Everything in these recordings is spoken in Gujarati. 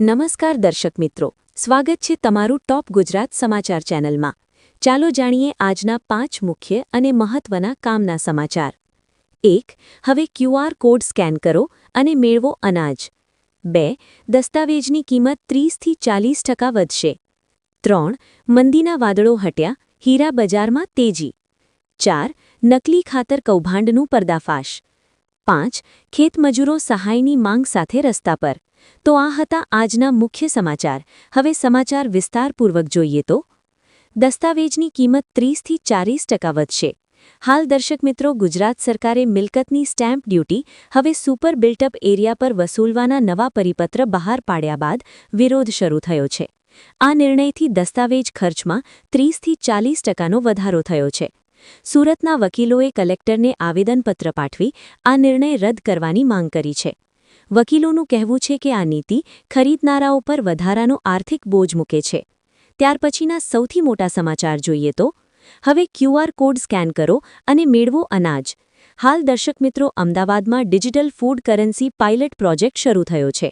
નમસ્કાર દર્શક મિત્રો. સ્વાગત છે તમારું ટોપ ગુજરાત સમાચાર ચેનલમાં. ચાલો જાણીએ આજના પાંચ મુખ્ય અને મહત્વના કામના સમાચાર. એક, હવે ક્યુઆર કોડ સ્કેન કરો અને મેળવો અનાજ. બે, દસ્તાવેજની કિંમત ત્રીસથી ચાલીસ ટકા વધશે. ત્રણ, મંદીના વાદળો હટ્યા, હીરા બજારમાં તેજી. ચાર, નકલી ખાતર કૌભાંડનું પર્દાફાશ. પાંચ ખેતમજૂરો સહાયની માંગ સાથે રસ્તા પર. તો આ હતા આજના મુખ્ય સમાચાર. હવે સમાચાર વિસ્તારપૂર્વક જોઈએ તો. દસ્તાવેજની કિંમત ત્રીસથી ચાલીસ ટકા વધશે. હાલ દર્શક મિત્રો, ગુજરાત સરકારે મિલકતની સ્ટેમ્પ ડ્યુટી હવે સુપર બિલ્ટઅપ એરિયા પર વસૂલવાના નવા પરિપત્ર બહાર પાડ્યા બાદ વિરોધ શરૂ થયો છે. આ નિર્ણયથી દસ્તાવેજ ખર્ચમાં ત્રીસથી ચાલીસ ટકાનો વધારો થયો છે. સુરતના વકીલોએ કલેક્ટરને આવેદનપત્ર પાઠવી આ નિર્ણય રદ કરવાની માંગ કરી છે. વકીલોનું કહેવું છે કે આ નીતિ ખરીદનારાઓ પર વધારાનો આર્થિક બોજ મૂકે છે. ત્યાર પછીના સૌથી મોટા સમાચાર જોઈએ તો, હવે ક્યુઆર કોડ સ્કેન કરો અને મેળવો અનાજ. હાલ દર્શક મિત્રો અમદાવાદમાં digital food currency pilot project શરૂ થયો છે.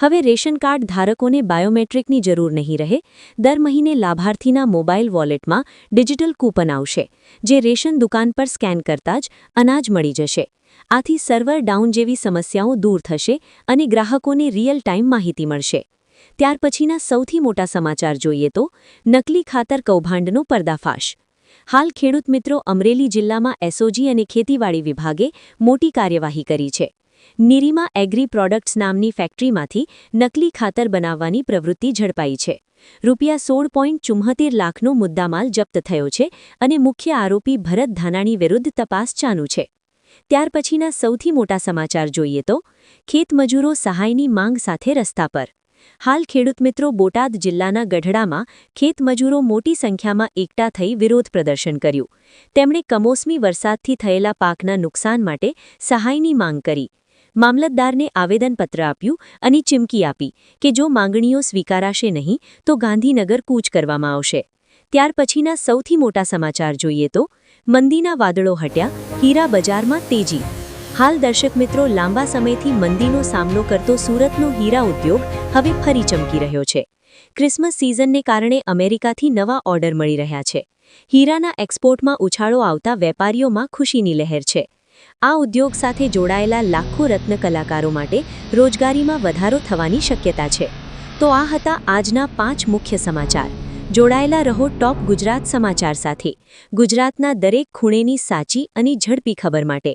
હવે રેશન કાર્ડ ધારકોને બાયોમેટ્રિકની જરૂર નહીં રહે. દર મહિને લાભાર્થીના મોબાઈલ વોલેટમાં ડિજિટલ કૂપન આવશે, જે રેશન દુકાન પર સ્કેન કરતાં જ અનાજ મળી જશે. આથી સર્વર ડાઉન જેવી સમસ્યાઓ દૂર થશે અને ગ્રાહકોને રિયલ ટાઈમ માહિતી મળશે. ત્યાર પછીના સૌથી મોટા સમાચાર જોઈએ તો, નકલી ખાતર કૌભાંડનો પર્દાફાશ. હાલ ખેડૂત મિત્રો અમરેલી જિલ્લામાં એસઓજી અને ખેતીવાડી વિભાગે મોટી કાર્યવાહી કરી છે. નિરીમા એગ્રી પ્રોડક્ટ્સ નામની ફેક્ટરીમાંથી નકલી ખાતર બનાવવાની પ્રવૃત્તિ ઝડપાઈ છે. રૂપિયા સોળ પોઈન્ટ ચુમ્મોતેર લાખનો મુદ્દામાલ જપ્ત થયો છે અને મુખ્ય આરોપી ભરત ધાનાણી વિરુદ્ધ તપાસ ચાલુ છે. ત્યાર પછીના સૌથી મોટા સમાચાર જોઈએ તો ખેતમજૂરો સહાયની માંગ સાથે રસ્તા પર. હાલ ખેડૂત મિત્રો બોટાદ જિલ્લાના ગઢડામાં ખેતમજૂરો મોટી સંખ્યામાં એકઠા થઈ વિરોધ પ્રદર્શન કર્યું. તેમણે કમોસમી વરસાદથી થયેલા પાકના નુકસાન માટે સહાયની માંગ કરી. મામલતદારને આવેદનપત્ર આપ્યું અને ચીમકી આપી કે જો માંગણીઓ સ્વીકારાશે નહીં, તો ગાંધીનગર કૂચ કરવામાં આવશે. ત્યાર પછીના સૌથી મોટા સમાચાર જોઈએ તો, મંદીના વાદળો હટ્યા, હીરા બજારમાં તેજી. હાલ દર્શક મિત્રો લાંબા સમયથી મંદીનો સામનો કરતો સુરતનો હીરા ઉદ્યોગ હવે ફરી ચમકી રહ્યો છે. ક્રિસમસ સિઝનને કારણે અમેરિકાથી નવા ઓર્ડર મળી રહ્યા છે. હીરાના એક્સપોર્ટમાં ઉછાળો આવતા વેપારીઓમાં ખુશીની લહેર છે. આ ઉદ્યોગ સાથે જોડાયેલા લાખો રત્ન કલાકારો માટે રોજગારીમાં વધારો થવાની શક્યતા છે. તો આ હતા આજના પાંચ મુખ્ય સમાચાર. જોડાયેલા રહો ટોપ ગુજરાત સમાચાર સાથે. ગુજરાતના દરેક ખૂણેની સાચી અને ઝડપી ખબર માટે.